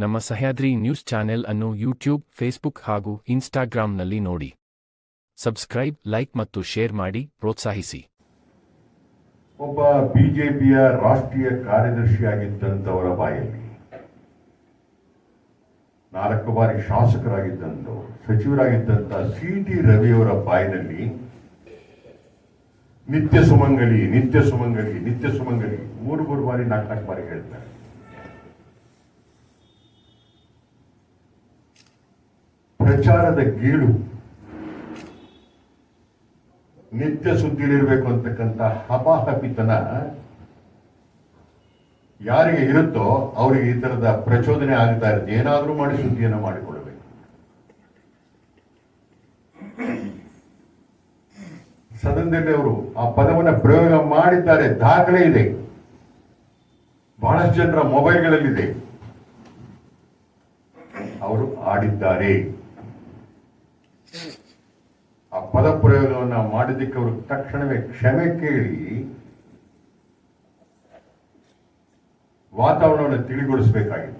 ನಮ್ಮ Sahyadri news channel ಅನ್ನು YouTube, Facebook ಹಾಗೂ ಇನ್ಸ್ಟಾಗ್ರಾಂನಲ್ಲಿ ನೋಡಿ. ಸಬ್ಸ್ಕ್ರೈಬ್, ಲೈಕ್ ಮತ್ತು ಶೇರ್ ಮಾಡಿ, ಪ್ರೋತ್ಸಾಹಿಸಿ. ಒಬ್ಬ ಬಿಜೆಪಿಯ ರಾಷ್ಟ್ರೀಯ ಕಾರ್ಯದರ್ಶಿಯಾಗಿದ್ದಂಥವರ ಬಾಯಲ್ಲಿ ನಾಲ್ಕು ಬಾರಿ ಶಾಸಕರಾಗಿದ್ದಂಥವರು, ಸಚಿವರಾಗಿದ್ದಂಥ ಸಿ ಟಿ ರವಿಯವರ ಬಾಯಿನಲ್ಲಿ ನಿತ್ಯ ಸುಮಂಗಲಿ ನಿತ್ಯ ಸುಮಂಗಲಿ ನಿತ್ಯ ಸುಮಂಗಲಿ, ಮೂರು ಮೂರು ಬಾರಿ, ನಾಲ್ಕು ನಾಲ್ಕು ಬಾರಿ ಹೇಳ್ತಾರೆ. ಪ್ರಚಾರದ ಗೀಳು ನಿತ್ಯ ಸುದ್ದಿಲಿರಬೇಕು ಅಂತಕ್ಕಂಥ ಹಪಾಹಪಿತನ ಯಾರಿಗೆ ಇರುತ್ತೋ ಅವರಿಗೆ ಈ ತರದ ಪ್ರಚೋದನೆ ಆಗ್ತಾ ಇರುತ್ತೆ. ಏನಾದರೂ ಮಾಡಿ ಸುದ್ದಿಯನ್ನು ಮಾಡಿಕೊಳ್ಳಬೇಕು ಸದನದಲ್ಲಿ ಅವರು ಆ ಪದವನ್ನ ಪ್ರಯೋಗ ಮಾಡಿದ್ದಾರೆ. ದಾಖಲೆ ಇದೆ. ಬಹಳಷ್ಟು ಜನರ ಮೊಬೈಲ್ಗಳಲ್ಲಿದೆ. ಅವರು ಆಡಿದ್ದಾರೆ. ಆ ಪದ ಪ್ರಯೋಗವನ್ನು ಮಾಡಿದ್ದಕ್ಕೆ ಅವರು ತಕ್ಷಣವೇ ಕ್ಷಮೆ ಕೇಳಿ ವಾತಾವರಣವನ್ನು ತಿಳಿಗೊಳಿಸಬೇಕಾಗಿತ್ತು.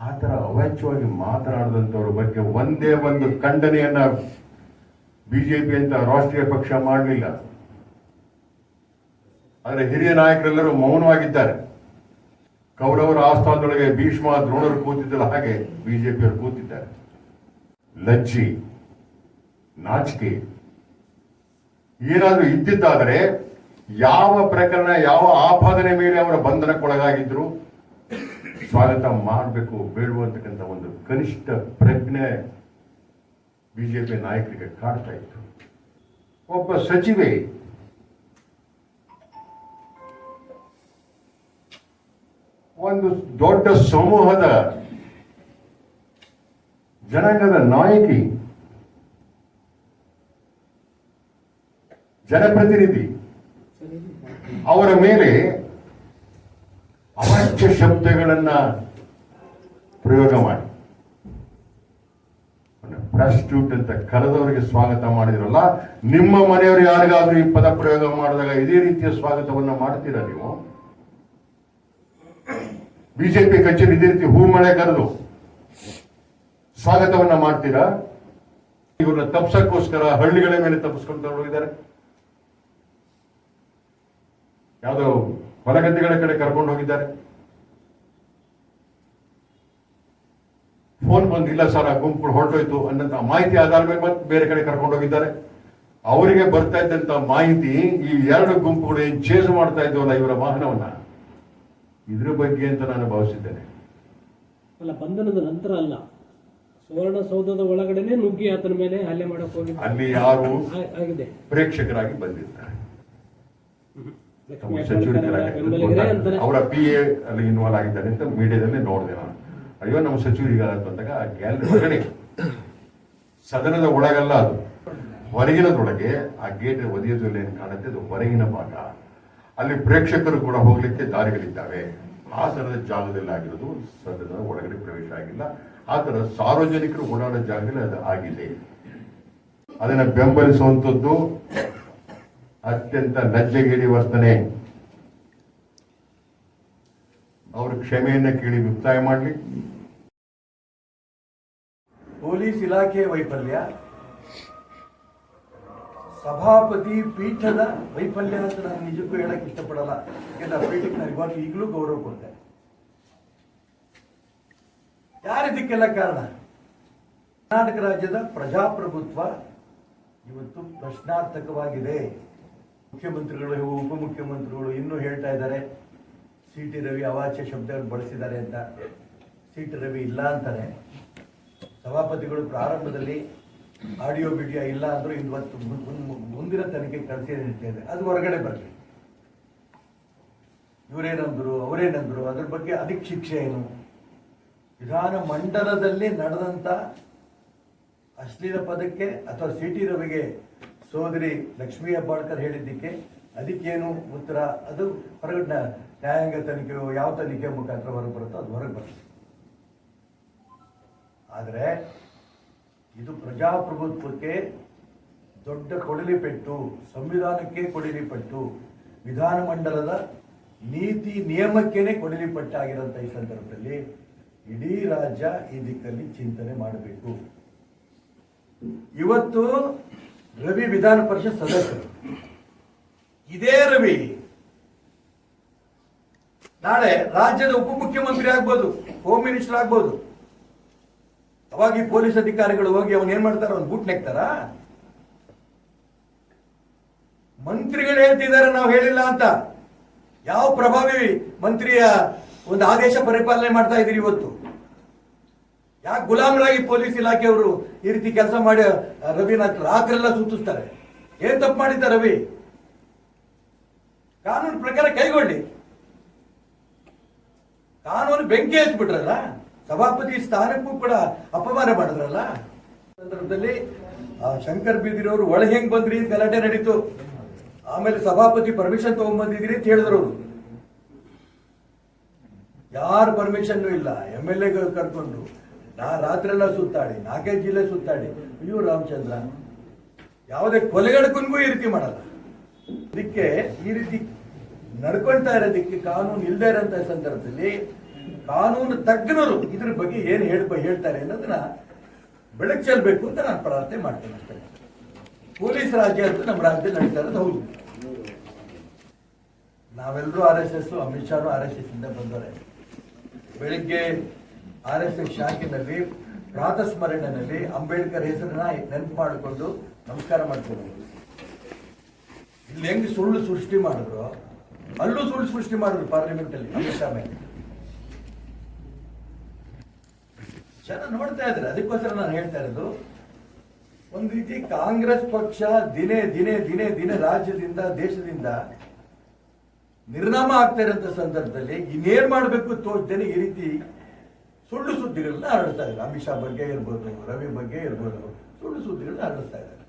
ಆ ಥರ ಅವಾಚ್ಯವಾಗಿ ಮಾತನಾಡಿದಂಥವ್ರ ಬಗ್ಗೆ ಒಂದೇ ಒಂದು ಖಂಡನೆಯನ್ನ ಬಿಜೆಪಿ ಅಂತ ರಾಷ್ಟ್ರೀಯ ಪಕ್ಷ ಮಾಡಲಿಲ್ಲ. ಆದರೆ ಹಿರಿಯ ನಾಯಕರೆಲ್ಲರೂ ಮೌನವಾಗಿದ್ದಾರೆ. ಕೌರವರ ಆಸ್ಥಾನದೊಳಗೆ ಭೀಷ್ಮ ದ್ರೋಣರು ಕೂತಿದ್ದಲ್ಲ ಹಾಗೆ ಬಿಜೆಪಿಯವರು ಕೂತಿದ್ದಾರೆ. ಲಜ್ಜಿ. ನಾಚಿಕೆ. ಏನಾದರೂ ಇದ್ದಿದ್ದಾದರೆ ಯಾವ ಪ್ರಕರಣ, ಯಾವ ಆಪಾದನೆ ಮೇಲೆ ಅವರ ಬಂಧನಕ್ಕೊಳಗಾಗಿದ್ರು, ಸ್ವಾಗತ ಮಾಡಬೇಕು, ಬೇಡುವಂತಕ್ಕಂಥ ಒಂದು ಕನಿಷ್ಠ ಪ್ರಜ್ಞೆ ಬಿಜೆಪಿ ನಾಯಕರಿಗೆ ಕಾಡ್ತಾ ಇತ್ತು. ಒಬ್ಬ ಸಚಿವೆ ಒಂದು ದೊಡ್ಡ ಸಮೂಹದ ಜನಾಂಗದ ನಾಯಕಿ ಜನಪ್ರತಿನಿಧಿ ಅವರ ಮೇಲೆ ಅವಾಚ್ಯ ಶಬ್ದಗಳನ್ನ ಪ್ರಯೋಗ ಮಾಡಿ. ಪ್ರಾಸ್ಟಿಟ್ಯೂಟ್ ಅಂತ ಕರೆದವರಿಗೆ ಸ್ವಾಗತ ಮಾಡಿದ್ರಲ್ಲ, ನಿಮ್ಮ ಮನೆಯವರು ಯಾರಿಗಾದ್ರೂ ಈ ಪದ ಪ್ರಯೋಗ ಮಾಡಿದಾಗ ಇದೇ ರೀತಿಯ ಸ್ವಾಗತವನ್ನ ಮಾಡ್ತೀರಾ ನೀವು? ಬಿಜೆಪಿ ಕಚೇರಿ ಇದೇ ರೀತಿ ಹೂ ಮಳೆ ಕರೆದು ಸ್ವಾಗತವನ್ನ ಮಾಡ್ತೀರಾ? ಇವ್ರನ್ನ ತಪ್ಸಕ್ಕೋಸ್ಕರ ಹಳ್ಳಿಗಳ ಮೇಲೆ ತಪ್ಪಿಸ್ಕೊಂಡು ಹೋಗಿದ್ದಾರೆ. ಯಾವುದೋ ಹೊಲಗದ್ದೆಗಳ ಕಡೆ ಕರ್ಕೊಂಡು ಹೋಗಿದ್ದಾರೆ. ಫೋನ್ ಬಂದಿಲ್ಲ ಸರ್ ಆ ಗುಂಪು ಹೊರಟೋಯ್ತು ಅನ್ನಂತ ಮಾಹಿತಿ ಆಧಾರದ ಮೇಲೆ ಮತ್ತೆ ಬೇರೆ ಕಡೆ ಕರ್ಕೊಂಡು ಹೋಗಿದ್ದಾರೆ. ಅವರಿಗೆ ಬರ್ತಾ ಇದ್ದಂತ ಮಾಹಿತಿ ಈ ಎರಡು ಗುಂಪುಗಳು ಏನ್ ಚೇಸ್ ಮಾಡ್ತಾ ಇದ್ವಲ್ಲ ಇವರ ವಾಹನವನ್ನ? ಇದ್ರ ಬಗ್ಗೆ ಅಂತ ನಾನು ಭಾವಿಸಿದ್ದೇನೆ. ಅಲ್ಲ ಬಂಧನದ ನಂತರ ಅಲ್ಲ. ಸುವರ್ಣಸೌಧದ ಒಳಗಡೆನೆ ನುಗ್ಗಿ ಆತನ ಮೇಲೆ ಹಲ್ಲೆ ಮಾಡಕ್ ಹೋಗಿ ಅಲ್ಲಿ ಯಾರು ಆಗಿದೆ. ಪ್ರೇಕ್ಷಕರಾಗಿ ಬಂದಿದ್ದಾರೆ ಸಚಿವರಿದ್ದಾರೆ ಅಂತಾನೆ ಅವರ ಪಿ ಎ ಅಲ್ಲಿ ಇನ್ವಾಲ್ವ್ ಆಗಿದ್ದಾರೆ ಅಂತ ಮೀಡಿಯಾದಲ್ಲಿ ನೋಡಿದೆ ನಾನು. ಅಯ್ಯೋ ನಮ್ಮ ಸಚಿವರಿಗೆ ಬಂದಾಗ ಆ ಗ್ಯಾಲರಿ ಹೊರಗಡೆ ಸದನದ ಒಳಗಲ್ಲ ಅದು. ಹೊರಗಿನದೊಳಗೆ ಆ ಗೇಟ್ ಒದಿಯೋದ್ರಲ್ಲಿ ಏನು ಕಾಣುತ್ತೆ? ಅದು ಹೊರಗಿನ ಭಾಗ. ಅಲ್ಲಿ ಪ್ರೇಕ್ಷಕರು ಕೂಡ ಹೋಗ್ಲಿಕ್ಕೆ ದಾರಿಗಳಿದ್ದಾವೆ. ಆ ತರದ ಜಾಗದಲ್ಲಿ ಆಗಿರೋದು ಸದನದ ಒಳಗಡೆ ಪ್ರವೇಶ ಆಗಿಲ್ಲ. ಆ ತರ ಸಾರ್ವಜನಿಕರು ಓಡಾಡೋ ಜಾಗದಲ್ಲಿ ಅದು ಆಗಿದೆ. ಅದನ್ನ ಬೆಂಬಲಿಸುವಂಥದ್ದು ಅತ್ಯಂತ ಲಜ್ಜೆಗೇಡಿ ವರ್ತನೆ. ಅವರು ಕ್ಷಮೆಯನ್ನ ಕೇಳಿ ಮುಕ್ತಾಯ ಮಾಡಲಿ. ಪೊಲೀಸ್ ಇಲಾಖೆ ವೈಫಲ್ಯ. ಸಭಾಪತಿ ಪೀಠದ ವೈಫಲ್ಯ ಅಂತ ನಾನು ನಿಜಕ್ಕೂ ಹೇಳಕ್ ಇಷ್ಟಪಡಲ್ಲ. ಯಾಕಂದ್ರೆ ಪೀಠಕ್ಕೆ ನಾನು ಇವಾಗ ಈಗಲೂ ಗೌರವ ಕೊಡ್ತೇನೆ ಯಾರಿದಕ್ಕೆಲ್ಲ ಕಾರಣ? ಕರ್ನಾಟಕ ರಾಜ್ಯದ ಪ್ರಜಾಪ್ರಭುತ್ವ ಇವತ್ತು ಪ್ರಶ್ನಾರ್ಥಕವಾಗಿದೆ. ಮುಖ್ಯಮಂತ್ರಿಗಳು ಉಪಮುಖ್ಯಮಂತ್ರಿಗಳು ಇನ್ನೂ ಹೇಳ್ತಾ ಇದ್ದಾರೆ ಸಿ ಟಿ ರವಿ ಅವಾಚ್ಯ ಶಬ್ದಗಳು ಬಳಸಿದ್ದಾರೆ ಅಂತ. ಸಿ ಟಿ ರವಿ ಇಲ್ಲ ಅಂತಾರೆ. ಸಭಾಪತಿಗಳು ಪ್ರಾರಂಭದಲ್ಲಿ ಆಡಿಯೋ, ವಿಡಿಯೋ ಇಲ್ಲ ಅಂದರೂ ಇವತ್ತು ಮುಂದಿನ ತನಿಖೆ ಇದೆ. ಅದು ಹೊರಗಡೆ ಬರಲಿ. ಇವರೇನಂದ್ರು, ಅವರೇನಂದ್ರು, ಅದ್ರ ಬಗ್ಗೆ ಅದಕ್ಕೆ ಶಿಕ್ಷೆ ಏನು? ವಿಧಾನ ಮಂಡಲದಲ್ಲಿ ನಡೆದಂಥ ಅಶ್ಲೀಲ ಪದಕ್ಕೆ ಅಥವಾ ಸಿ ಟಿ ರವಿಗೆ ಸೋದರಿ ಲಕ್ಷ್ಮೀ ಹೆಬ್ಬಾಳ್ಕರ್ ಹೇಳಿದ್ದಕ್ಕೆ ಅದಕ್ಕೇನು ಉತ್ತರ? ಅದು ಹೊರಗಡೆ ನ್ಯಾಯಾಂಗ ತನಿಖೆಯೋ ಯಾವ ತನಿಖೆ ಮುಖಾಂತರ ಹೊರಗೆ ಬರುತ್ತೋ ಅದು ಹೊರಗೆ ಬರುತ್ತೆ ಆದರೆ ಇದು ಪ್ರಜಾಪ್ರಭುತ್ವಕ್ಕೆ ದೊಡ್ಡ ಕೊಡಲಿ ಪೆಟ್ಟು ಸಂವಿಧಾನಕ್ಕೆ ಕೊಡಲಿ ಪೆಟ್ಟು ವಿಧಾನಮಂಡಲದ ನೀತಿ ನಿಯಮಕ್ಕೇನೆ ಕೊಡಲಿಪಟ್ಟಾಗಿರೋಂಥ ಈ ಸಂದರ್ಭದಲ್ಲಿ ಇಡೀ ರಾಜ್ಯ ಈ ದಿಕ್ಕಲ್ಲಿ ಚಿಂತನೆ ಮಾಡಬೇಕು. ಇವತ್ತು ರವಿ ವಿಧಾನ ಪರಿಷತ್ ಸದಸ್ಯರು. ಇದೇ ರವಿ. ನಾಳೆ ರಾಜ್ಯದ ಉಪಮುಖ್ಯಮಂತ್ರಿ ಆಗ್ಬೋದು ಹೋಮ್ ಮಿನಿಸ್ಟರ್ ಆಗ್ಬೋದು. ಅವಾಗ ಪೊಲೀಸ್ ಅಧಿಕಾರಿಗಳು ಹೋಗಿ ಅವನ್ ಏನ್ ಮಾಡ್ತಾರ ಅವ್ನು ಬೂಟ್ ನೆಕ್ತಾರ? ಮಂತ್ರಿಗಳು ಹೇಳ್ತಿದ್ದಾರೆ, ನಾವು ಹೇಳಿಲ್ಲ ಅಂತ. ಯಾವ ಪ್ರಭಾವಿ ಮಂತ್ರಿಯ ಒಂದು ಆದೇಶ ಪರಿಪಾಲನೆ ಮಾಡ್ತಾ ಇದ್ದೀರಿ ಇವತ್ತು? ಯಾಕೆ ಗುಲಾಮರಾಗಿ ಪೊಲೀಸ್ ಇಲಾಖೆಯವರು ಈ ರೀತಿ ಕೆಲಸ ಮಾಡಿ ರವಿ ರವಿನ ರಾತ್ರೆಲ್ಲ ಸೂಚಿಸ್ತಾರೆ ಏನ್ ತಪ್ಪು ಮಾಡಿದ್ದ ರವಿ? ಕಾನೂನು ಪ್ರಕಾರ ಕೈಗೊಳ್ಳಿ. ಕಾನೂನು ಬೆಂಕಿ ಹಚ್ಚಿಬಿಟ್ರಲ್ಲ? ಸಭಾಪತಿ ಸ್ಥಾನಕ್ಕೂ ಕೂಡ ಅಪಮಾನ ಮಾಡಿದ್ರಲ್ಲ? ಸಂದರ್ಭದಲ್ಲಿ ಶಂಕರ್ ಬೀದಿರವರು ಒಳ ಹೆಂಗ್ ಬಂದ್ರಿ ಗಲಾಟೆ ನಡೀತು. ಆಮೇಲೆ ಸಭಾಪತಿ ಪರ್ಮಿಷನ್ ತಗೊಂಡ್ಬಂದಿದ್ರಿ ಅಂತ ಹೇಳಿದ್ರು ಯಾರ ಪರ್ಮಿಷನ್ ಇಲ್ಲ, ಎಂ ಎಲ್ ಎ ಕರ್ಕೊಂಡು. ನಾ ರಾತ್ರೆಲ್ಲ ಸುತ್ತಾಡಿ ನಾಲ್ಕೈದು ಜಿಲ್ಲೆ ಸುತ್ತಾಡಿ, ಅಯ್ಯೋ ರಾಮಚಂದ್ರ, ಯಾವುದೇ ಕೊಲೆಗಡಕನ್ಗೂ ಈ ರೀತಿ ಮಾಡಲ್ಲ. ಇದಕ್ಕೆ ಈ ರೀತಿ ನಡ್ಕೊಳ್ತಾ ಇರೋದಕ್ಕೆ ಕಾನೂನು ಇಲ್ಲದೆ ಇರೋಂಥ ಸಂದರ್ಭದಲ್ಲಿ ಕಾನೂನು ತಜ್ಞರು ಇದ್ರ ಬಗ್ಗೆ ಏನು ಹೇಳ್ಬ, ಹೇಳ್ತಾರೆ ಅನ್ನೋದನ್ನ ಬೆಳಕು ಚೆಲ್ಬೇಕು ಅಂತ ನಾನು ಪ್ರಾರ್ಥನೆ ಮಾಡ್ತೇನೆ ಪೊಲೀಸ್ ರಾಜ್ಯ ಅಂತ ನಮ್ಮ ರಾಜ್ಯ ನಡೀತಾ ಇರೋದು, ಹೌದು. ನಾವೆಲ್ಲರೂ ಆರ್ ಎಸ್ ಎಸ್, ಅಮಿತ್ ಶಾನು ಆರ್ ಎಸ್ ಎಸ್ ಇಂದ ಬಂದವರೇ. ಬೆಳಿಗ್ಗೆ ಆರ್ ಎಸ್ ಎಸ್ ಶಾಖೆನಲ್ಲಿ ಪ್ರಾತಃ ಸ್ಮರಣೆಯಲ್ಲಿ ಅಂಬೇಡ್ಕರ್ ಹೆಸರನ್ನ ನೆನಪು ಮಾಡಿಕೊಂಡು ನಮಸ್ಕಾರ ಮಾಡ್ಕೊಂಡು ಇಲ್ಲಿ ಹೆಂಗ್ ಸುಳ್ಳು ಸೃಷ್ಟಿ ಮಾಡಿದ್ರು? ಅಲ್ಲೂ ಸುಳ್ಳು ಸೃಷ್ಟಿ ಮಾಡಿದ್ರು ಪಾರ್ಲಿಮೆಂಟ್ ಅಲ್ಲಿ ಅಮಿತ್ ಜನ ನೋಡ್ತಾ ಇದ್ರೆ ಅದಕ್ಕೋಸ್ಕರ ನಾನು ಹೇಳ್ತಾ ಇರೋದು, ಒಂದು ರೀತಿ ಕಾಂಗ್ರೆಸ್ ಪಕ್ಷ ದಿನೇ ದಿನೇ ದಿನೇ ದಿನೇ ರಾಜ್ಯದಿಂದ, ದೇಶದಿಂದ ನಿರ್ನಾಮ ಆಗ್ತಾ ಇರೋಂಥ ಸಂದರ್ಭದಲ್ಲಿ ಇನ್ನೇನ್ ಮಾಡಬೇಕು ತೋರ್ತೇನೆ ಈ ರೀತಿ ಸುಳ್ಳು ಸುದ್ದಿಗಳನ್ನ ಹರಡ್ತಾ ಇದ್ದಾರೆ. ಅಮಿತ್ ಶಾ ಬಗ್ಗೆ ಇರ್ಬೋದು, ರವಿ ಬಗ್ಗೆ ಇರ್ಬೋದು, ಸುಳ್ಳು ಸುದ್ದಿಗಳನ್ನ ಹರಡಿಸ್ತಾ ಇದ್ದಾರೆ.